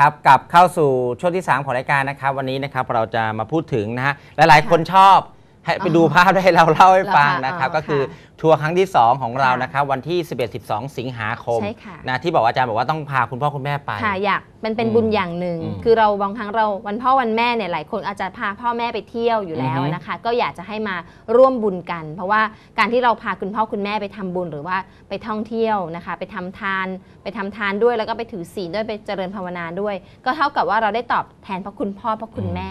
ครับกลับเข้าสู่ช่วงที่ 3 ของรายการนะครับ วันนี้นะครับเราจะมาพูดถึงนะฮะหลายๆ คนชอบ ให้ไปดูภาพได้เราเล่าให้ฟังนะครับเหรอคะก็คือค่ะทัวร์ครั้งที่ 2 ของเราค่ะนะครับ วันที่ 11-12 สิงหาคมใช่ค่ะ นะที่บอกว่าอาจารย์บอกว่าต้องพาคุณพ่อคุณแม่ไป ค่ะอยากมันเป็นอืมบุญอย่างหนึ่ง อืมคือเราบางครั้งเราวันพ่อวันแม่เนี่ยหลายคนอาจจะพาพ่อแม่ไปเที่ยวอยู่แล้วอือฮึนะคะ ก็อยากจะให้มาร่วมบุญกัน เพราะว่าการที่เราพาคุณพ่อคุณแม่ไปทำบุญหรือว่าไปท่องเที่ยวนะคะ ไปทำทาน ไปทำทานด้วยแล้วก็ไปถือศีลด้วยไปเจริญภาวนาด้วย ก็เท่ากับว่าเราได้ตอบแทนพระคุณพ่อพระคุณแม่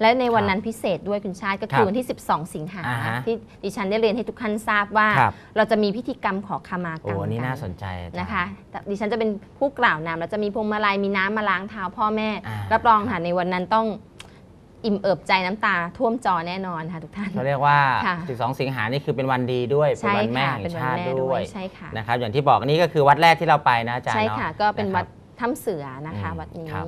และในวันนั้นพิเศษด้วยคุณชาติก็คือวันที่ 12 สิงหาอ่าฮะที่ดิฉันได้เรียนให้ทุกท่านทราบว่าครับเราจะมีพิธีกรรมขอขมากรโอ้รมอันนี่กัน่าสนใจอาจารย์นะคะแต่ดิฉันจะเป็นผู้กล่าวนำแล้วจะมีพวงมาลัยมีน้ำมาล้างเท้าพ่อแม่อ่ารับรองค่ะในวันนั้นต้องอิ่มเอิบใจน้ำตาท่วมจอแน่นอนค่ะทุกท่านเขาเรียกว่าค่ะ12 สิงหานี่คือเป็นวันดีด้วย เป็นใช่วันแม่ค่ะแห่เป็นงวันชาติแม่ด้ด้ววยยใช่ค่ะนะครับอย่างที่บอกนี่ก็คือวัดแรกที่เราไปนะอาจารย์ใช่เนาะค่ะ ก็เป็นนะควัรัดบถ้ำเสือนะคะอืมวัดนี้ครับ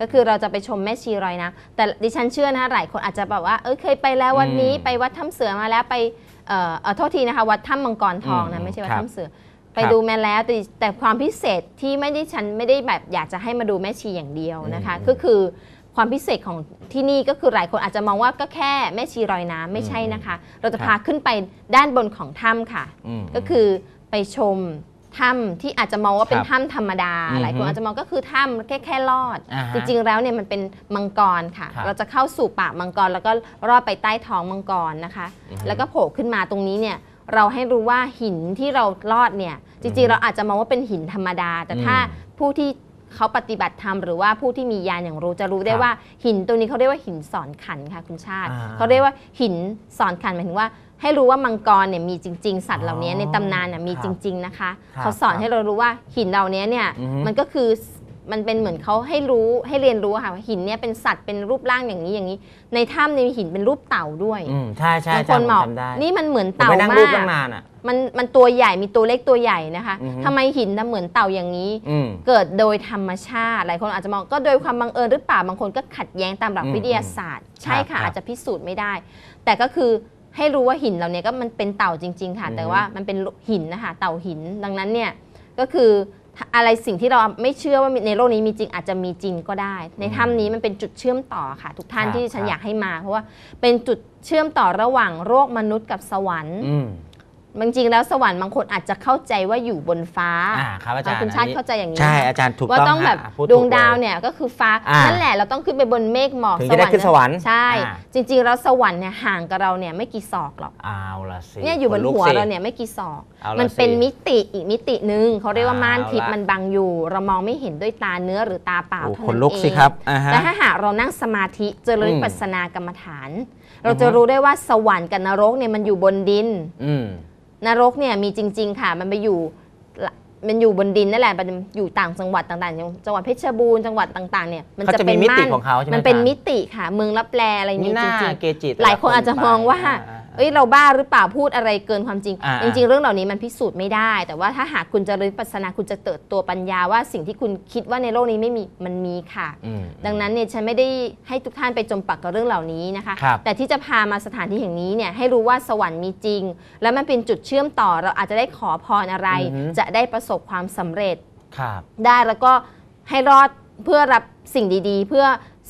ก็คือเราจะไปชมแม่ชีรอยนะ แต่ดิฉันเชื่อนะคะหลายคนอาจจะแบบว่าเออเคยไปแล้ววันนี้อืมไปวัดถ้ำเสือมาแล้วไปเอ่อเอ่อโทษทีนะคะวัดถ้ำมังกรทองอืนะมไม่ใช่วัดครับถ้ำเสือ ไปครับดูมาแล้วแต่แต่ความพิเศษที่ไม่ได้ฉันไม่ได้แบบอยากจะให้มาดูแม่ชีอย่างเดียวนะคะ อืม ก็คือความพิเศษของที่นี่ก็คือหลายคนอาจจะมองว่าก็แค่แม่ชีรอยน้ำไม่ใช่นะคะ เราจะครับพาขึ้นไปด้านบนของถ้ำค่ะ อืม ก็คือไปชม ถ้ำที่อาจจะมองว่าเป็นครับถ้ำธรรมดาอือฮึหลายคนอาจจะมองก็คือถ้ำแค่แค่ลอดอ่าฮะจริงๆแล้วเนี่ยมันเป็นมังกรค่ะครับเราจะเข้าสู่ปากมังกร แล้วก็รอดไปใต้ท้องมังกรนะคะอือฮึแล้วก็โผล่ขึ้นมาตรงนี้เนี่ยเราให้รู้ว่าหินที่เราลอดเนี่ยจอืริองฮึๆเราอาจจะมองว่าเป็นหินธรรมดา แต่ถ้าอืมผู้ที่เขาปฏิบัติธรรมหรือว่าผู้ที่มีญาณอย่างรู้จะรู้ได้ครับว่าหินตัวนี้เขาเรียกว่าหินสอนขันค่ะคุณชาติอ่าเขาเรียกว่าหินสอนขันหมายถึงว่า ให้รู้ว่ามังกรเนี่ยมีจริง ๆ สัตว์เหล่านี้อ๋อในตำนานน่ะมีครับจริง ๆนะคะ ครับเขาสอนให้เรารู้ว่าหินเหล่านี้เนี่ยอือฮึ มันก็คือมันเป็นเหมือนเขาให้รู้ให้เรียนรู้อะค่ะว่าหินเนี่ยเป็นสัตว์เป็นรูปร่างอย่างนี้อย่างนี้ ในถ้ำเนี่ยมีหินเป็นรูปเต่าด้วยอืมใช่ใช่บางอาคจารนย์ผบมอกจำได้นี่มันเหมือนผมเต่าไปนั่งมารูปตั้งกนานอะ มันมันตัวใหญ่มีตัวเล็กตัวใหญ่นะคะอือฮึ ทำไมหินน่ะเหมือนเต่าอย่างนี้ อืม เกิดโดยธรรมชาติ หลายคนอาจจะมองก็โดยความบังเอิญหรือเปล่า บางคนก็ขัดแย้งตามหลักอืมวิทยาศาสตร์ ใช่ครัค่ะบอาจจะพิสูจน์ไม่ได้ แต่ก็คือ ให้รู้ว่าหินเหล่านี้ก็มันเป็นเต่าจริง ๆ ค่ะอืมแต่ว่ามันเป็นหินนะคะเต่าหินดังนั้นเนี่ยก็คืออะไรสิ่งที่เราไม่เชื่อว่าในโลกนี้มีจริงอาจจะมีจริงก็ได้ ในถ้ำนี้มันเป็นจุดเชื่อมต่อค่ะ ทุกท่านครับที่ฉันครับอยากให้มา เพราะว่าเป็นจุดเชื่อมต่อระหว่างโลกมนุษย์กับสวรรค์อืม บางจริงแล้วสวรรค์บางคนอาจจะเข้าใจว่าอยู่บนฟ้าอ่าครับอาจารย์คุณชาติอันนี้เข้าใจอย่างนี้ใช่ไหมอาจารย์ถูกว่าต้องต้องแบบฮะพูถูกดวงดาวลเนี่ยก็คือฟ้าอ่านั่นั่นแหละเราต้องขึ้นไปบนเมฆหมอกถึงจะได้ขึ้นสวรรค์ใช่อ่าจริง ๆ แล้วสวรรค์เนี่ยห่างกับเราเนี่ยไม่กี่ศอกหรอกเอาละสิเนี่ยอยู่บนขลุกหัวสิเราเนี่ยไม่กี่ศอกเอาละมันเป็นสิมิติอีกมิติหนึ่งเขาเรียกว่าเอาม่านทิพย์ละมันบังอยู่ เรามองไม่เห็นด้วยตาเนื้อหรือตาเปล่าโอ้เท่าขนนั้นลุกเอสิงครับอ่าฮะแต่ถ้าหากเรานั่งสมาธิเจริญอืมวิปัสสนากรรมฐาน เราจะรู้ได้ว่าสวรรค์กับนรกเนี่ยมันอยู่บนดินอืม นรกเนี่ยมีจริง ๆ ค่ะ มันไปอยู่ละมันอยู่บนดินนั่นแหละมันอยู่ต่างจังหวัดต่างๆอย่างจังหวัดเพชรบูรณ์จังหวัดต่างๆเนี่ยมันเขาจะจะเป็มีนมิติม่านของเขาใช่ไหมมันเป็นอาจารย์มิติค่ะ เมืองรับแลอะไรมีมีหจน้าริงเกจิแต่ๆหลายคนอาจจะมองว่าอ่า เอ้ยเราบ้าหรือเปล่าพูดอะไรเกินความจริง อ่าจริง ๆ เรื่องเหล่านี้มันพิสูจน์ไม่ได้ แต่ว่าถ้าหากคุณจะริปัสสนาคุณจะเติบตัวปัญญาว่าสิ่งที่คุณคิดว่าในโลกนี้ไม่มีมันมีค่ะ อืมดังนั้นเนี่ยฉันไม่ได้ให้ทุกท่านไปจมปักกับเรื่องเหล่านี้นะคะ ครับแต่ที่จะพามาสถานที่แห่งนี้เนี่ยให้รู้ว่าสวรรค์มีจริง และมันเป็นจุดเชื่อมต่อเราอาจจะได้ขอพรอะไร อือฮึ จะได้ประสบความสำเร็จ ครับ ได้แล้วก็ให้รอดเพื่อรับสิ่งดีๆ เพื่อ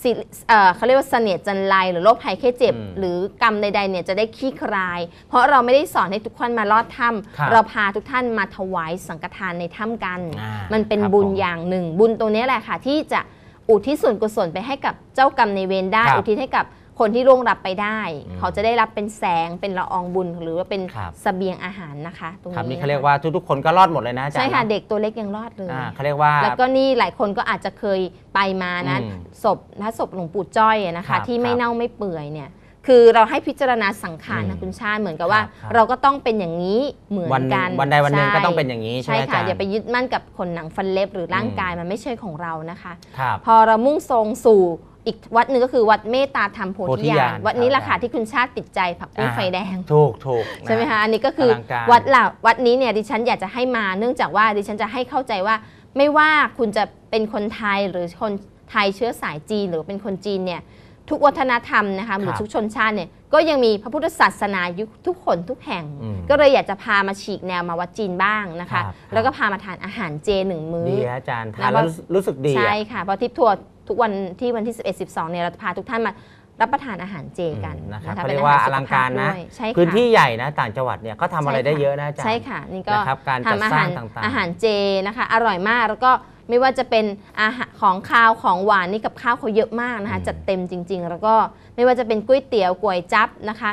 สิเอ่อเขาเรียกว่าเสนียดจันไรหรือโรคภัยแค่เจ็บ อืมหรือกรรมใดๆเนี่ยจะได้ขี้คลาย เพราะเราไม่ได้สอนให้ทุกคนมาลอดถ้ครับำเราพาทุกท่านมาถวายสังฆทานในถ้ำกัน อ่ามันเป็นครับบุญผมอย่างหนึ่ง บุญตรงนี้แหละค่ะ ที่จะอุทิศส่วนกุศลไปให้กับเจ้ากรรมในายเวรได้ ครับอุทิศให้กับ คนที่ร่วงรับไปได้อืมเขาจะได้รับเป็นแสงเป็นละอองบุญหรือว่าเป็นครับเสบียงอาหารนะคะ ตรงครับนี้นี่นะเขาเรียกคะว่าทุกๆคนก็รอดหมดเลยนะอาจารย์ใช่ค่ะนเด็กตัวเล็กยังรอดเลยอ่าเขาเรียกว่า แล้วก็นี่หลายคนก็อาจจะเคยไปมานะอืมศพถ้าศพหลวงปู่จ้อยอะนะครัคะบที่ไม่ครับเน่าไม่เปื่อยเนี่ยคือเราให้พิจารณาสังขารอืนะมคุณชาติเหมือนกับว่าครับครับเราก็ต้องเป็นอย่างนี้เหมือนวันหนึ่งกันวันใดวันหนึ่งช่ก็ต้องเป็นอย่างนี้ใช่ไหมใช่อาค่ะจารย์อย่าไปยึดมั่นกับขนหนังฟันเล็บหรือร่างอืมกายมันไม่ใช่ของเรานะคะครับพอเรามุ่งทรงสู่ อีกวัดหนึ่งก็คือวัดเมตตาธรรมโพโพธิธิญาญาณณวัดนี้แหละครัค่ะบที่คุณชาติติดใจผักบุ้งอ่าไฟแดงถูกถูกนใช่ไหมคะอันนี้ก็คืออลังการวัดเหล่าวัดนี้เนี่ยดิฉันอยากจะให้มาเนื่องจากว่าดิฉันจะให้เข้าใจว่าไม่ว่าคุณจะเป็นคนไทยหรือคนไทยเชื้อสายจีนหรือเป็นคนจีนเนี่ยทุกวัฒนธรรมนะคะหรือครับทุกชนชาติเนี่ยก็ยังมีพระพุทธศาสนาอยู่ทุกคนทุกแห่งอืมก็เลยอยากจะพามาฉีกแนวมาวัดจีนบ้างนะคะครับแล้วก็พามาทานอาหารเจหนึ่งมื้อดีฮะอาจารย์ทานแล้แล้ววรู้รู้สึกดีใช่อะค่ะเพราะทริปทัวร์ ทุกวันที่วันที่ 11 12เนี่ยเราจะพาทุกท่านมารับประทานอาหารเจกันอืมนะครับนะคะเขาเรียกว่าอป็นลังการนะสุขภพด้วยใช่ค่ะพื้นที่ใหญ่นะต่างจังหวัดเนี่ยก็ทำอะไรได้เยอะนะอาจารย์ใช่ค่ะนี่ก็นะครับการจัดทำอาสร้าหางรต่างๆอาหารเจนะคะอร่อยมากแล้วก็ไม่ว่าจะเป็นอาหารของคาวของหวานนี่กับข้าวเขาเยอะมากนะคะอืมจัดเต็มจริง ๆ แล้วก็ไม่ว่าจะเป็นก๋วยเตี๋ยวก๋วยจั๊บนะคะ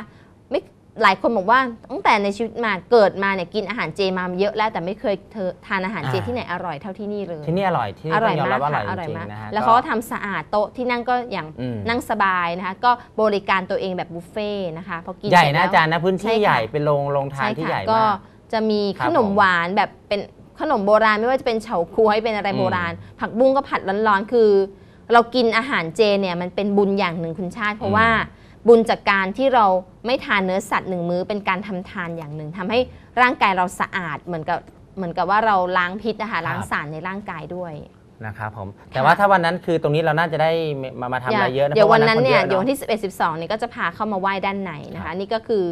ไม่ หลายคนบอกว่าตั้งแต่ในชีวิตมาเกิดมาเนี่ยกินอาหารเจมาเยอะแล้วแต่ไม่เคยเธอทานอาหารเจที่ไหนอร่อยเท่าที่นี่เลย ที่นี่อร่อยที่นี่อร่ต้ออยงยอมมารักบว่าอร่ค่ะอยอร่อยจริงมาก ๆนะฮะแล้วเขาก็ ทำสะอาดโต๊ะที่นั่งก็อย่างอืม นั่งสบายนะคะ ก็บริการตัวเองแบบบุฟเฟ่ต์นะคะพอกินใหญ่เสร็จนะแล้ว อาจารย์นะพื้นใช่ที่ค่ะ ใหญ่เป็นโรงโรงทานใช่ที่ค่ะใหญ่ก็มาก จะมีครัขบนมผมหวานแบบเป็นขนมโบราณไม่ว่าจะเป็นเฉาก๊วยเป็นอะไรอืม โบราณ ผักบุ้งก็ผัดร้อนๆคือ เรากินอาหารเจเนี่ยมันเป็นบุญอย่างหนึ่งคุณชาติ เพราะว่า บุญจากการที่เราไม่ทานเนื้อสัตว์หนึ่งมื้อเป็นการทำทานอย่างหนึ่งทำให้ร่างกายเราสะอาดเหมือนกับเหมือนกับว่าเราล้างพิษนะคะล้างสารในร่างกายด้วยนะครับผมแต่ว่าถ้าวันนั้นคือตรงนี้เราน่าจะได้มามาทำอะไรเยอะนะเดี๋ยวพราะวันนั้นเนี่ยคเดี๋ยววันอะที่11 12เนี่ยก็จะพาเข้ามาไหว้ด้านในนะครัคะบนี่ก็คือ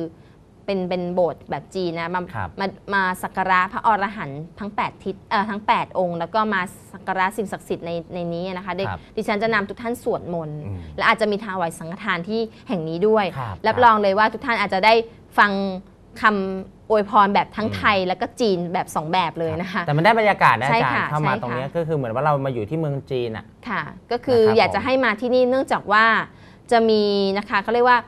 เป็นเป็นโบสถ์แบบจีนนะมาครับ มามาสักการะพระอรหันต์ทั้ง 8 ทิศเอ่อทั้ง 8 องค์ แล้วก็มาสักการะสิ่งศักดิ์สิทธิ์ในในนี้นะคะเด็กครับดิฉันจะนำทุกท่านสวดมนต์อืมและอาจจะมีทางไหวสังฆทานที่แห่งนี้ด้วยครับรับรองเลยว่าทุกท่านอาจจะได้ฟังคำอวยพรแบบทั้งอืม ไทยแล้วก็จีนแบบสองแบบเลยนะคะ แต่มันได้บรรยากาศนะใช่อาจารค่ะย์เข้ามาใช่ตรงค่ะเนี้ยก็คือเหมือนว่าเรามาอยู่ที่เมืองจีนอะ ค่ะก็คือนะครับอยากจะผมให้มาที่นี่เนื่องจากว่าจะมีนะคะเขาเรียกว่า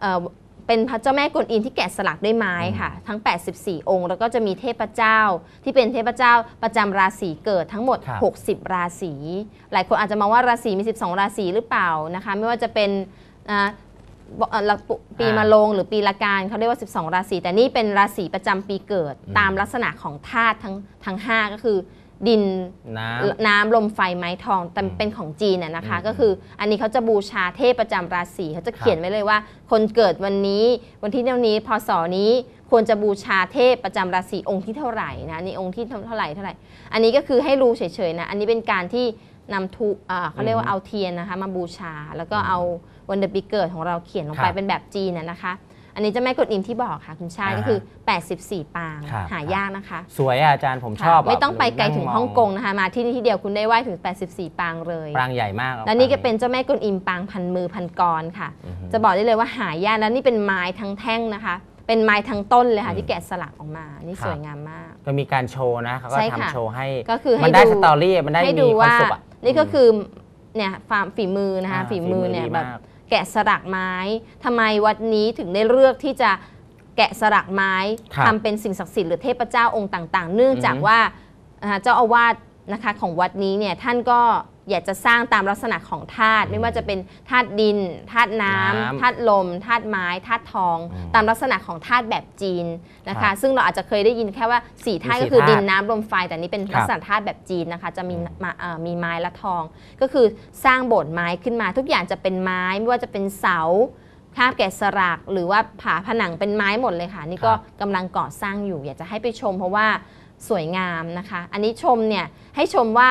เอ่อ เป็นพระเจ้าแม่กวนอิมที่แกะสลักด้วยไม้ค่ะ ทั้ง 84 องค์ แล้วก็จะมีเทพเจ้า ที่เป็นเทพเจ้าประจำราศีเกิดทั้งหมด ครับ 60 ราศี หลายคนอาจจะมองว่าราศีมี 12 ราศีหรือเปล่านะคะ ไม่ว่าจะเป็นอ่าบอกเอ่อละปุปีมะโรงหรือปีละการเขาเรียกว่า 12 ราศี แต่นี่เป็นราศีประจำปีเกิดอืมตามลักษณะของธาตุทั้งทั้งห้าก็คือ ดินน้ำน้ำลมไฟไม้ทองแต่อืมเป็นของจีนน่ะนะคะอืมก็คืออันนี้เขาจะบูชาเทพประจำราศีเขาจะเขียนไว้เลยว่า คนเกิดวันนี้วันที่เท่านี้พศนี้ควรจะบูชาเทพประจำราศีองค์ที่เท่าไหร่นะนี่องค์ที่เท่าไหร่เท่าไหร่ อันนี้ก็คือให้รู้เฉยๆนะอันนี้เป็นการที่นำทุอ่าเขาเรียกว่าเอาเทียนนะคะมาบูชา แล้วก็เอาวันเดือนปีเกิดของเราเขียนลงไปครับเป็นแบบจีนน่ะนะคะ อันนี้เจะแม่กดอิมที่บอกค่ะคุณชายอ่าฮะก็คือ 84 ปาง ครับหายากนะคะสวยอะอาจารย์ผมค่ะชอบะไม่ต้องไปไกลถึงนั่ฮ่องกงนะคะ มาที่นี่ที่เดียวคุณได้ไหว้ถึง 84 ปางเลย ปรางใหญ่มากและนี่ก็เป็นเจ้าแม่กวนอิมปางพันมือพันกรค่ะ อือฮึ จะบอกได้เลยว่าหายากแล้วนี่เป็นไม้ทั้งแท่งนะคะ เป็นไม้ทั้งต้นเลยค่ะอืมที่แกะสลักออกมา นี่ครับ สวยงามมาก ก็มีการโชว์นะเขาก็ใช่ค่ะ ทำโชว์ให้ ก็คือให้มันได้ดูสตอรี่มันได้ให้มีดูความว่า สุขอะ นี่ก็คือเนี่ยความฝีมือนะคะ อ่าฝีมือเนี่ยฝีมือดีแบบมาก แกะสลักไม้ทำไมวัดนี้ถึงได้เลือกที่จะแกะสลักไม้ครับทำเป็นสิ่งศักดิ์สิทธิ์หรือเทพเจ้าองค์ต่าง ๆ เนื่องจากอือฮึว่าอ่าเจ้าอาวาสนะคะของวัดนี้เนี่ยท่านก็ อยากจะสร้างตามลักษณะของธาตุไม่ว่าจะเป็นธาตุดินธาตุน้ำน้ำธาตุลมธาตุไม้ธาตุทองอืมตามลักษณะของธาตุแบบจีนนะครัคะบซึ่งเราอาจจะเคยได้ยินแค่ว่าสี่ธาตุมีสี่ก็คือธาตุดินน้ำลมไฟแต่นี่เป็นครับลักษณะธาตุแบบจีนนะคะ จะมีอืมมาเอ่อมีไม้และทอง ก็คือสร้างโบสถ์ไม้ขึ้นมา ทุกอย่างจะเป็นไม้ไม่ว่าจะเป็นเสาคาบแกะสลักหรือว่าผาผนังเป็นไม้หมดเลยค่ะ นี่ก็ครับกำลังก่อสร้างอยู่ อยากจะให้ไปชมเพราะว่าสวยงามนะคะ อันนี้ชมเนี่ยให้ชมว่า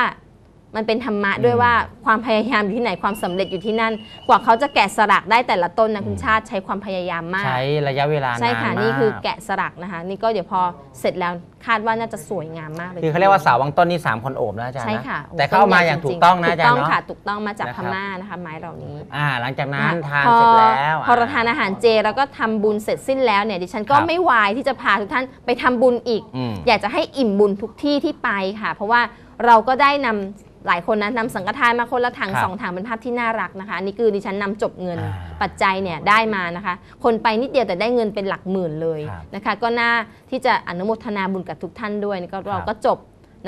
มันเป็นธรรมะด้วยอืมว่าความพยายามอยู่ที่ไหนความสำเร็จอยู่ที่นั่น กว่าเขาจะแกะสลักได้แต่ละต้นนะคุณอืมชาติใช้ความพยายามมาก ใช้ระยะเวลาใช่ค่ะนานมากนี่คือแกะสลักนะคะ นี่ก็เดี๋ยวพอเสร็จแล้วคาดว่าน่าจะสวยงามมากเลยคือเขาเรียกว่าเสาวังต้นนี่สามคนโอบนะอาจารย์ใช่นะค่ะแต่เข้ามาอย่างถูกต้องนะอาจารย์ถูกต้องเนาะค่ะถูกต้องมาจากนะคพรับม่านะคะไม้เหล่านี้อ่าหลังจากนั้นค่ะทานพอเสร็จแล้วพอเราทานอาหารเจแล้วก็ทำบุญเสร็จสิ้นแล้วเนี่ยดิฉันก็ครับไม่วายที่จะพาทุกท่านไปทำบุญอีกอืมอยากจะให้อิ่มบุญทุกที่ที่ไปค่ะ เพราะว่าเราก็ได้นำ หลายคนนะนำสังฆทานมาคนละถังครับสองถังเป็นภาพที่น่ารักนะคะอันนี่คือดิฉันนำจบเงินอ่าปัจจัยเนี่ยได้มานะคะ คนไปนิดเดียวแต่ได้เงินเป็นหลักหมื่นเลยครับนะคะ ก็น่าที่จะอนุโมทนาบุญกับทุกท่านด้วยนี่ก็เราก็จบ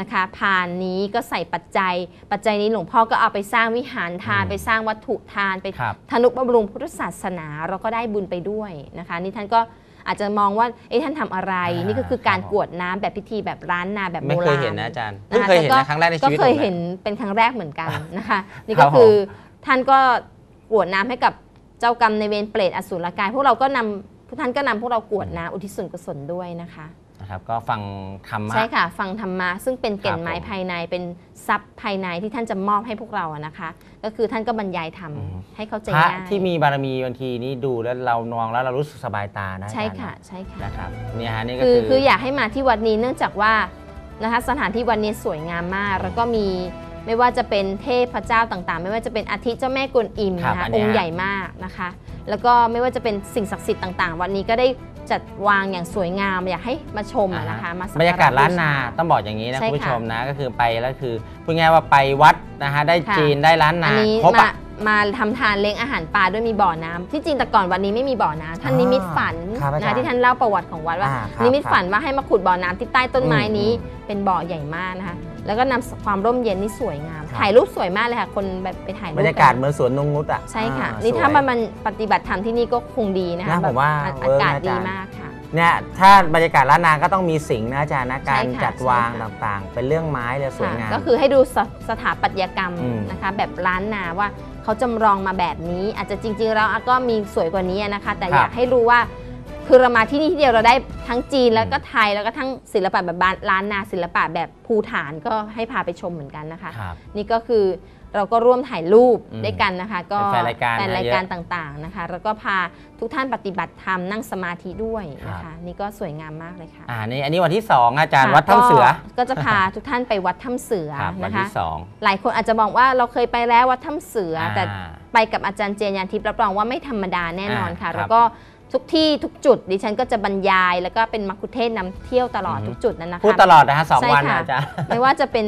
นะคะผ่านนี้ก็ใส่ปัจจัย ปัจจัยนี้หลวงพ่อก็เอาไปสร้างวิหารทานอืมไปสร้างวัตถุทานไปครับ ธนุบำรุงพุทธศาสนา เราก็ได้บุญไปด้วยนะคะ นี่ท่านก็ อาจจะมองว่าเอ๊ะท่านทำอะไรอ่านี่ก็คือการครับผมกรวดน้ำแบบพิธีแบบร้านนาแบบโบราณไม่เคยเห็นนะอาจารย์เพิ่งะะเคยเห็นแต่นะครั้งแรกในชีก็วิตเคยผมเห็นเป็นครั้งแรกเหมือนกันนะคะนี่ครัก็บคือท่านก็กรวดน้ำให้กับเจ้ากรรมในายเวรเปรตอสุรกายพวกเราก็นำพวกท่านก็นำพวกเรากรวดน้ำอุทิศส่วนกุศลด้วยนะคะ นะครับก็ฟังธรรมะ ใช่ค่ะ ฟังธรรมะซึ่งเป็นแก่นไม้ครับผมภายในเป็นทรัพย์ภายในที่ท่านจะมอบให้พวกเราอะนะคะ ก็คือท่านก็บรรยายธรรมอืม ให้เข้าใจพระง่ายที่มีบารมีบางทีนี่ดูแล้วเรามองแล้วเรารู้สึกสบายตานะใช่อาจารย์ค่ะใช่ค่ะ นะครับเนี่ยฮะนี่ก็คือคือคืออยากให้มาที่วัดนี้เนื่องจากว่านะคะสถานที่วัดนี้สวยงามมาก แล้วก็มีไม่ว่าจะเป็นเทพเจ้าต่างๆ ไม่ว่าจะเป็นอาทิเจ้าแม่กวนอิมครับนะคะอันอเนี้ยงค์ใหญ่มากนะคะ แล้วก็ไม่ว่าจะเป็นสิ่งศักดิ์สิทธิ์ต่างๆ วันนี้ก็ได้ จัดวางอย่างสวยงามอยากให้มาชมอะนะคะมาสักบรรยากาศร้านนาบูช ต้องบอกอย่างนี้นะใช่คุณผู้ค่ะชมนะก็คือไปแล้วคือพูดง่ายๆว่าไปวัดนะฮะได้ค่ะ จีนได้ร้านอันานนี้ครบมาอะ มาทำทานเลี้ยงอาหารปลาด้วยมีบ่อน้ำที่จริงแต่ก่อนวันนี้ไม่มีบ่อน้ำท่านอ่านิมิตฝันครับอาจารย์นะที่ท่านเล่าประวัติของวัดว่า อ่าครับนิมิตฝันว่าให้มาขุดบ่อน้ำที่ใต้ต้นไม้นี้ อืม เป็นบ่อใหญ่มากนะคะ แล้วก็นำความร่มเย็นนี่สวยงาม ครับ ถ่ายรูปสวยมากเลยค่ะ คนแบบไปถ่ายรูปบรรยากาศเหมือนสวนนงนุษย์อะใช่ค่ะ อ่นี่สวยถ้ามันมันปฏิบัติธรรมที่นี่ก็คงดีนะคะนะผมว่าแบบเวิร์กอากาศนะอาดีจารย์มากค่ะ เนี่ยถ้าบรรยากาศร้านนาก็ต้องมีสิ่งห์นะอาจารย์นะการใช่ค่ะจัดวางใช่ค่ะต่างๆ เป็นเรื่องไม้เลยสวยงาม ค่ะก็คือให้ดูสสถาปัตยกรรมอืม นะคะ แบบล้านนาว่าเขาจำลองมาแบบนี้ อาจจะจริง ๆ แล้วก็มีสวยกว่านี้นะคะ แต่ครับอยากให้รู้ว่า คือเรามาที่นี่ที่เดียวเราได้ทั้งจีนแล้วก็ไทยแล้วก็ทั้งศิลปะแบบบ้านล้านนาศิลปะแบบภูฐานก็ให้พาไปชมเหมือนกันนะคะ ครับ นี่ก็คือเราก็ร่วมถ่ายรูปอืมด้วยกันนะคะ ก็เป็นแฟนรายการแฟนนะรายการเยอะต่างๆนะคะ แล้วก็พาทุกท่านปฏิบัติธรรมนั่งสมาธิด้วยนะครัคะ บ นี่ก็สวยงามมากเลยค่ะอ่านี่อันนี้วันที่สองอาจารย์ค่ะวัดถ้ำเสือก็ก็จะพาทุกท่านไปวัดถ้ำเสือครับวันนะคะ ที่สองหลายคนอาจจะบอกว่าเราเคยไปแล้ววัดถ้ำเสือออ่าแต่ ไปกับอาจารย์เจนยานทิพย์รับรองว่าไม่ธรรมดาแน่นอนค่ะ อ่าครับแล้วก็ ทุกที่ทุกจุด ดิฉันก็จะบรรยายแล้วก็เป็นมัคคุเทศก์นำเที่ยวตลอดอือฮึทุกจุดนั้นนะคะพูดตลอดนะฮะสองใช่วันค่ะนะอาจารย์ไม่ว่าจะเป็น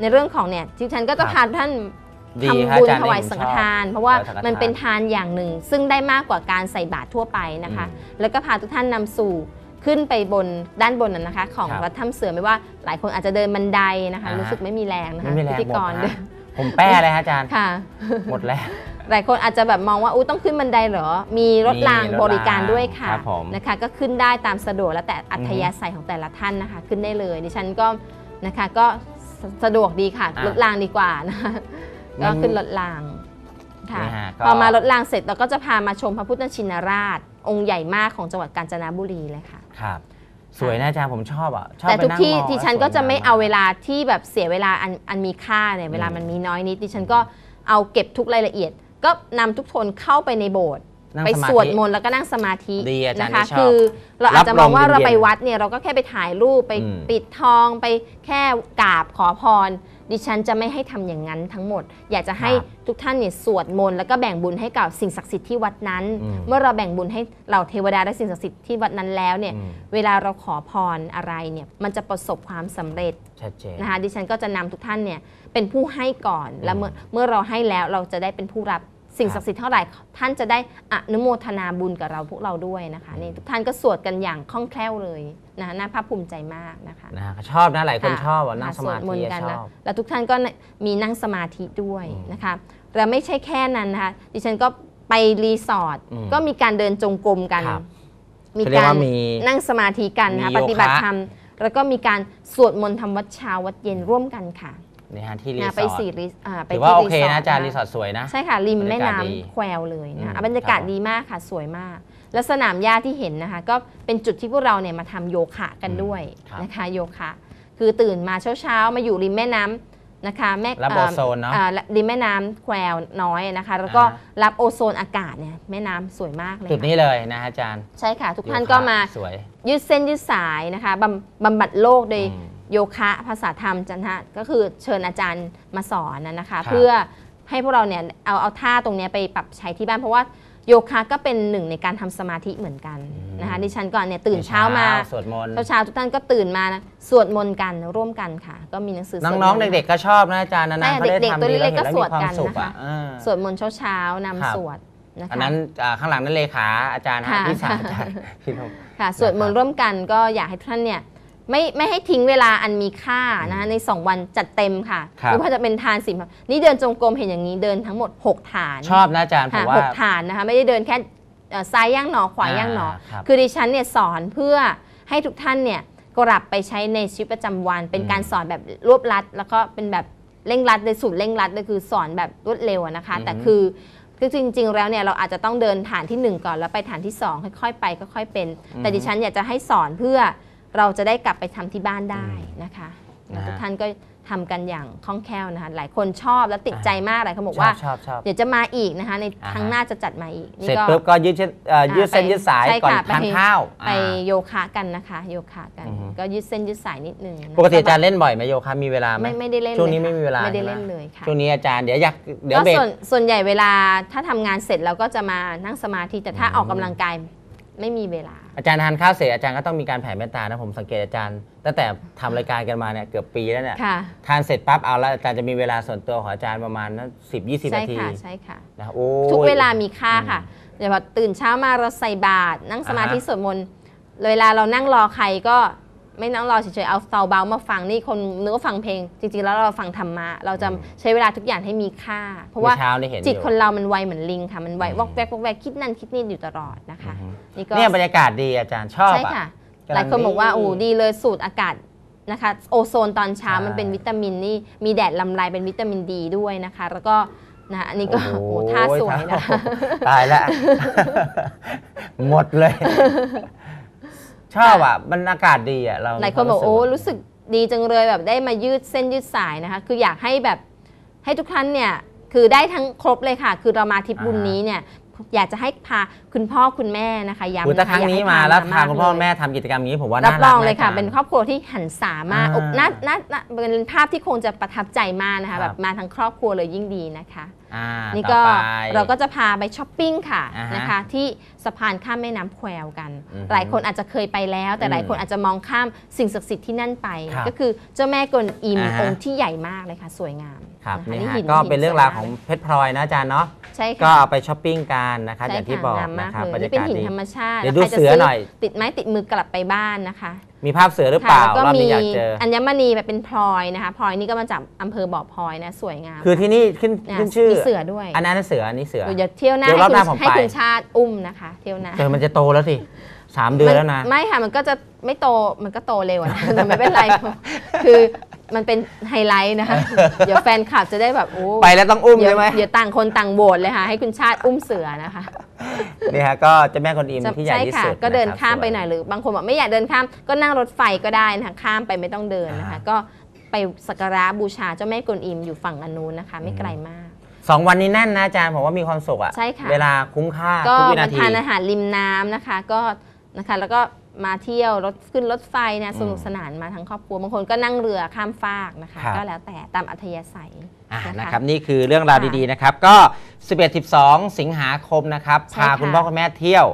ในเรื่องของเนี่ยที่ฉันก็จะครับพาท่านดีทำครับบุญอาจารย์ถวายนี่ผมสังฆชอบทาน เพราะว่าถวายสังฆทานมันเป็นทานอย่างหนึ่ง ซึ่งได้มากกว่าการใส่บาตรทั่วไปนะคะอืมแล้วก็พาทุกท่านนำสู่ขึ้นไปบนด้านบนนั้นนะคะ ของครับวัดถ้ำเสือไม่ว่าหลายคนอาจจะเดินบันไดนะคะอ่าฮะรู้สึกไม่มีแรงนะคะไม่มีแรงพิธีหมกดรนะเดินผมแป้เลยฮะอาจารย์ค่ะหมดแล้ว หลายคนอาจจะแบบมองว่าอู้ต้องขึ้นบันไดเหรอมีรถรางมีรถรางบริการด้วยค่ะครับผมนะคะ ก็ขึ้นได้ตามสะดวกแล้วแต่อัธยาอือฮึศัยของแต่ละท่านนะคะ ขึ้นได้เลย ดิฉันก็นะคะก็สสะดวกดีค่ะอะ รถรางดีกว่านะคะงั้ก็นขึ้นรถรางค่ะนี่ฮะก็ พอมารถรางเสร็จเราก็จะพามาชมพระพุทธชินราช องค์ใหญ่มากของจังหวัดกาญจนบุรีเลยค่ะ ครับ สวยนะอาจารย์ผมชอบอะชอบแต่ไปทุกนั่งที่มองที่ฉันแล้วก็จะไม่สวยงเอาเวลาที่แบบเสียเวลาอันอันมีค่าเนี่ยเวลาอืมมันมีน้อยนิดดิฉันก็เอาเก็บทุกรายละเอียด ก็นำทุกคนเข้าไปในโบสถ์ นั่งไปสมาสวดธิมนต์แล้วก็นั่งสมาธิดีอาจารย์นะคะนี่ชอบคือเราอาจจะมองว่ารับลมเราเย็นๆไปวัดเนี่ยเราก็แค่ไปถ่ายรูปไปอืม ปิดทองไปแค่กราบขอพร ดิฉันจะไม่ให้ทำอย่างนั้นทั้งหมด อยากจะให้ทุกท่านเนี่ยสวดมนต์แล้วก็แบ่งบุญให้กับสิ่งศักดิ์สิทธิ์ที่วัดนั้นอืมเมื่อเราแบ่งบุญให้เราเทวดาและสิ่งศักดิ์สิทธิ์ที่วัดนั้นแล้วเนี่ยอืมเวลาเราขอพรอะไรเนี่ยมันจะประสบความสำเร็จ ชัดเจน นะคะดิฉันก็จะนำทุกท่านเนี่ยเป็นผู้ให้ก่อนแล้วเมื่อเมื่อเราให้แล้วเราจะได้เป็นผู้รับ สิ่งศักดิ์สิทธิ์เท่าไหร่ท่านจะได้อนุโมทนาบุญกับเราพวกเราด้วยนะคะนี่ทุกท่านก็สวดกันอย่างคล่องแคล่วเลยนะคะน่าภาคภูมิใจมากนะคะนะฮะชอบนะหลายคนค่ะชอบอะนั่งค่ะสมาวดนธิต์อะกันชนะอบแล้วทุกท่านก็มีนั่งสมาธิด้วยอืมนะคะและไม่ใช่แค่นั้นนะคะดิฉันก็ไปรีสอร์ทอืมก็มีการเดินจงกรมกันครับมีเขาเรียกการว่ามีนั่งสมาธิกันนะคะมีโยปคะฏิบัติธรรมแล้วก็มีการสวดมนต์ทำวัดเช้าวัดเย็นร่วมกันค่ะ นี่ฮะที่รีนะสไปอร์ทสี่รีสอ่าไปถือว่าที่โอเคนะอาจารย์ะรีสอร์ทสวยนะ ใช่ค่ะ ริมแม่น้ำบรรยากาศดีแควเลยอืนะมบรรยากาศครับผม ดีมากค่ะ สวยมาก แล้วสนามหญ้าที่เห็นนะคะ ก็เป็นจุดที่พวกเราเนี่ยมาทำโยคะกันด้วยครับนะคะโยคะ คือตื่นมาเช้าๆ มาอยู่ริมแม่น้ำนะคะแม่รับโอโซนเนอะอ่ริมแม่น้ำแควน้อยนะคะ แล้วก็อ่าฮะ รับโอโซนอากาศเนี่ยแม่น้ำสวยมากเลยจุดค่ะนี้เลยนะฮะอาจารย์ใช่ค่ะ ทุกท่านโยคะก็มาสวย ยืดเส้นยืดสายนะคะบำบำบัดโลกโดยอืม โยคะภาษาธรรมจันทะก็คือเชิญอาจารย์มาสอนนะนะคะครับเพื่อให้พวกเราเนี่ยเอาเอาท่าตรงเนี้ยไปปรับใช้ที่บ้านเพราะว่าโยคะก็เป็นหนึ่งในการทำสมาธิเหมือนกันนะคะดิฉันก่อนเนี่ยตื่นเช้ามาสวดมนต์เช้าๆทุกท่านก็ตื่นมานะสวดมนต์กันร่วมกันค่ะ ก็มีหนังสือสวดมนต์น้องๆเด็กๆก็ชอบนะอาจารย์นะใช่นะเขาได้เด็กๆทำตัวดีเล็กๆแล้วก็เห็นแล้วสวดมีความกันสุขนะคะอะเออสวดมนต์เช้าๆนำครับสวดนะคะอันนั้นอ่าข้างหลังนั่นเลขาอาจารย์ฮะค่ะพี่สาวอาจารย์พี่นมค่ะสวดมนต์ร่วมกันก็อยากให้ท่านเนี่ย ไม่ไม่ให้ทิ้งเวลาอันมีค่านะคะใน 2 วันจัดเต็มค่ะครับ ไม่ว่าจะเป็นทานสิบนี่เดินจงกรมเห็นอย่างนี้เดินทั้งหมด 6 ฐานชอบนะอาจารย์ผมค่ะว่า หกฐานนะคะไม่ได้เดินแค่เอ่อซ้ายย่างหนอขวาย่างหนอครับคือดิฉันเนี่ยสอนเพื่อให้ทุกท่านเนี่ยกลับไปใช้ในชีวิตประจำวัน เป็นอืมการสอนแบบรวบรัด แล้วก็เป็นแบบเร่งรัดในสูตรเร่งรัดเลยคือสอนแบบรวดเร็วอะนะคะแต่คือคือจริง ๆ แล้วเนี่ยเราอาจจะต้องเดินฐานที่1ก่อนแล้วไปฐานที่2ค่อยๆไปค่อยๆเป็น แต่ดิฉันอยากจะให้สอนเพื่อ เราจะได้กลับไปทำที่บ้านได้นะคะนะฮะทุกท่านก็ทำกันอย่างคล่องแคล่วนะคะหลายคนชอบและติดใจมากหลายคนบอกชอว่าบชอบชอบเดี๋ยวจะมาอีกนะคะในอ่าฮะครั้งหน้าจะจัดมาอีกนี่เสร็จก็ปุ๊บก็ยืดเส้นเอ่อยืดเส้นไปยืดสายใช่ก่อนค่ะทานไปข้าวไปอ่าโยคะกันนะคะโยคะกันอือฮึก็ยืดเส้นยืดสายนิดนึงนะปกติอาจารย์เล่นบ่อยไหมโยคะมีเวลาไหมไม่ไม่ได้เล่นช่วงนี้ลยไม่มีเวลาไม่ได้ใช่ไหมเล่นเลยค่ะช่วงนี้อาจารย์เดี๋ยวอยากเดี๋ยวก็เบรกส่วนส่วนใหญ่เวลาถ้าทำงานเสร็จเราก็จะมานั่งสมาธิแต่ถ้าอืมออกกำลังกายไม่มีเวลา อาจารย์ทานข้าวเสร็จอาจารย์ก็ต้องมีการแผ่เมตตานะผมสังเกตอาจารย์ตั้งแต่ทำรายการกันมาเนี่ยเกือบปีแล้วเนี่ยค่ะ ทานเสร็จปั๊บเอาแล้วอาจารย์จะมีเวลาส่วนตัวของอาจารย์ประมาณสิบยี่สิบใช่นาทีค่ะใช่ค่ะ นะโอ้ย ทุกเวลามีค่าค่ะเดี๋ยวพอตื่นเช้ามาเราใส่บาตรนั่งสมาธิอ่าฮะ สวดมนต์เวลาเรานั่งรอใครก็ ไม่นั่งรอเฉยๆเอาเตาเบามาฟังนี่คนนึกว่าฟังเพลง จริงๆ แล้วเราฟังธรรมะ เราจะใช้เวลาทุกอย่างให้มีค่า เพราะว่าเมื่อเช้านี่เห็นจิตอยู่คนเรามันไวเหมือนลิงค่ะมันไวอืมวอกแวกวอกแวกคิดนั่นคิดนี่อยู่ตลอดนะคะอือฮึนี่ก็เนี่ยบรรยากาศดีอาจารย์ชอบใช่อะค่ะกำลังหลายคนบอกว่าดีโอ้ดีเลยสูตรอากาศนะคะโอโซนตอนเช้าใช่มันเป็นวิตามินนี่มีแดดลำลายเป็นวิตามินดีด้วยนะคะ แล้วก็นะอันนี้ก็โอ้โหท่าสวยนะโอ้โหตายแล้วหมดเลย ชอบอะมันอากาศดีอะเราหลายคนบอกมีวมโอ้สึรู้สึกดีจังเลยแบบได้มายืดเส้นยืดสายนะคะ คืออยากให้แบบให้ทุกท่านเนี่ยคือได้ทั้งครบเลยค่ะ คือเรามาทริปบุญนี้เนี่ยอยากจะให้พาคุณพ่อคุณแม่นะคะย้ำคือถ้านะคคะรั้งอยกนี้ให้มาแล้วพาากคุณพ่อเลยแม่ทำกิจกรรมอย่างนี้ผมว่ารัน่าบรองกเลยค่ะาเป็นครอบครัวที่หันษามากอ่าอบน่าน่าน่าเป็นภาพที่คงจะประทับใจมากนะครัคะบแบบมาทั้งครอบครัวเลยยิ่งดีนะคะอ่านี่ต่ก็อไปเราก็จะพาไปช้อปปิ้งค่ะอ่าฮะนะคะที่สะพานข้ามแม่น้ำแควกันอือฮึหลายคนอาจจะเคยไปแล้ว แต่อืมหลายคนอาจจะมองข้ามสิ่งศักดิ์สิทธิ์ที่นั่นไปครับก็คือเจ้าแม่กวนอิมอ่าฮะองค์ที่ใหญ่มากเลยค่ะ สวยงามครับะะนี่ฮะหิก็หิเป็นเรื่องสวยราวมกของเพชรพลอยนะอาจารย์เนาะใช่ก็ค่ะเอาไปช้อปปิ้งกันนะครับใช่อย่างที่ค่ะบอกงามมากนะครับเลยบรรนี่ยาเป็นกาศหินดีธรรมชาติเดี๋ยวแล้วดูใครจะเสือซื้หน่อย ติดไม้ติดมือกลับไปบ้านนะคะ มีภาพเสือหรือเปค่ะล่าแล้วก็รอบมีนี้อยากเจอออัญมณีแบบเป็นพลอยนะคะพลอยนี่ก็มาจากอำเภอบ่อพลอยนะสวยงาม คือที่นี่ขึ้นนะขึ้นชื่อมีเสือด้วย อันนั้นเสืออันนี้เสือเดี๋ยวเที่ยวหน้าเดี๋ยวรอบหน้าให้ผคุมณให้ไปคุณชาติอุ้มนะคะ เที่ยวหน้าเธอมันจะโตแล้วสิสามเดือนแล้วนะ ไม่ค่ะ มันก็จะไม่โตมันก็โตเร็วอะนะแต่ไม่เป็นไร คือมันเป็นไฮไลท์นะคะ เดี๋ยวแฟนคลับจะได้แบบโอ้ไปแล้วต้องอุ้มเดี๋ยวใช่ไหมเดี๋ยวต่างคนต่างโหวตเลยค่ะ ให้คุณชาติอุ้มเสือนะคะนี่ฮะก็เจะแม่คนอิมจะที่ใหญ่ใช่ที่ค่ะสุดก็เดินนะครับข้ามไปสวยหน่อยหรือบางคนบอกไม่อยากเดินข้ามก็นั่งรถไฟก็ได้นะคะข้ามไปไม่ต้องเดินนะคะอ่าก็ไปสักการะบูชาเจ้าแม่กวนอิมอยู่ฝั่งอนนุนนะคะ ไม่ไกลมาก สองวันนี้แน่นนะอาจารย์ผมว่ามีความสุขอะใช่ค่ะ เวลาคุ้มค่าก็ทุกวิมานาทีทานอาหารริมน้ำนะคะ ก็นะคะแล้วก็มาเที่ยวรถขึ้นรถไฟเนะสนุกอืมสนานมาทั้งครอบครัวบางคนก็นั่งเรือข้ามฟากนะคะครับก็แล้วแต่ตามอัธยาศัย อ่านะคะนะครับนี่คือเรื่องราวค่ะดีๆนะครับ ก็ 11 12 สิงหาคมนะครับใช่พาค่ะ คุณพ่อคุณแม่เที่ยว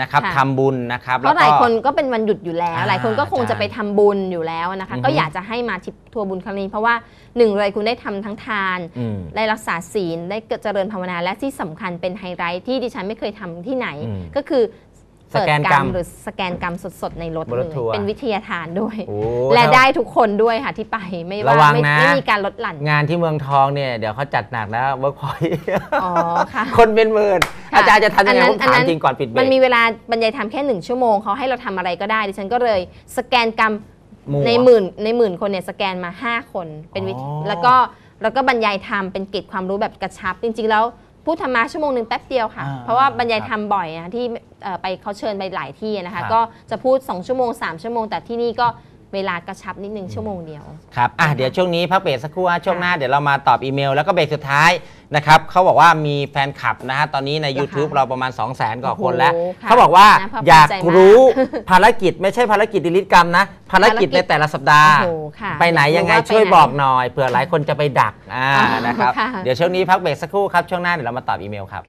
นะครับค่ะ ทำบุญนะครับเพราะหลายแวก็คนก็เป็นวันหยุดอยู่แล้ว อ่าหลายคนก็คงใช่จะไปทำบุญอยู่แล้วนะคะ อือฮึ ก็อยากจะให้มาทริปทัวร์บุญครั้งนี้ เพราะว่าหนึ่งเลยคุณได้ทำทั้งทาน อืม ได้รักษาศีลได้เจริญภาวนาและที่สำคัญเป็นไฮไลท์ที่ดิฉันไม่เคยทำที่ไหน อืม ก็คือ สแกนเปิดกรรมหรือสแกนกรรมสดๆในรถบนเลรถยทัวร์เป็นวิทยาทานด้วย โอ้และถ้าได้ทุกคนด้วยค่ะที่ไปไม่ว่าระวังไม่นะ ไม่มีการลดหลั่นงานที่เมืองทองเนี่ยเดี๋ยวเขาจัดหนักนะเวิร์กพอย อ๋อค่ะ คนเป็นหมื่นค่ะอาจารย์จะทำยังไงอันนั้นผมถามอันนั้นจริงก่อนปิดเบรมันกมีเวลาบรรยายธรรมแค่หนึ่งชั่วโมงเขาให้เราทำอะไรก็ได้ ดิฉันก็เลยสแกนกรรม หมู่ในหมื่นในหมื่นคนเนี่ยสแกนมา 5 คนเป็นวิธีอ๋อ แล้วก็แล้วก็บรรยายธรรมเป็นเกร็ดความรู้แบบกระชับ จริง ๆ แล้ว พูดธรรมะชั่วโมงหนึ่งแป๊บเดียวค่ะ อ่าเพราะว่าบรรยายธรรมบ่อยนะที่เอ่อไปเขาเชิญไปหลายที่นะครัคะบก็จะพูด 2 ชั่วโมง 3 ชั่วโมง แต่ที่นี่ก็ เวลากระชับนิดนึงชั่วโมงเดียว ครับ อะ เดี๋ยวช่วงนี้พักเบรกสักครู่ฮะช่วงหน้าเดี๋ยวเรามาตอบอีเมล แล้วก็เบรกสุดท้ายนะครับเขาบอกว่ามีแฟนคลับนะฮะตอนนี้ใน YouTube เราประมาณ 2 0 0 0 0 0กว่าคนแล้ว โอ้โหค่ะเขาบอกว่าน่าภาคภูมิอยากใจมากรู้ภารกิจไม่ใช่ภารกิจดิลิตกรรมนะภารกิจภารกิจในแต่ละสัปดาห์โอ้โหค่ะไปไหนยังไงอยากรู้ว่าช่วยไปไหนบอกหน่อยเผื่อหลายคนจะไปดักอ่าอ๋อนะครับ ค่ะ เดี๋ยวช่วงนี้พักเบรกสักครู่ครับช่วงหน้าเดี๋ยวเรามาตอบอีเมลครับ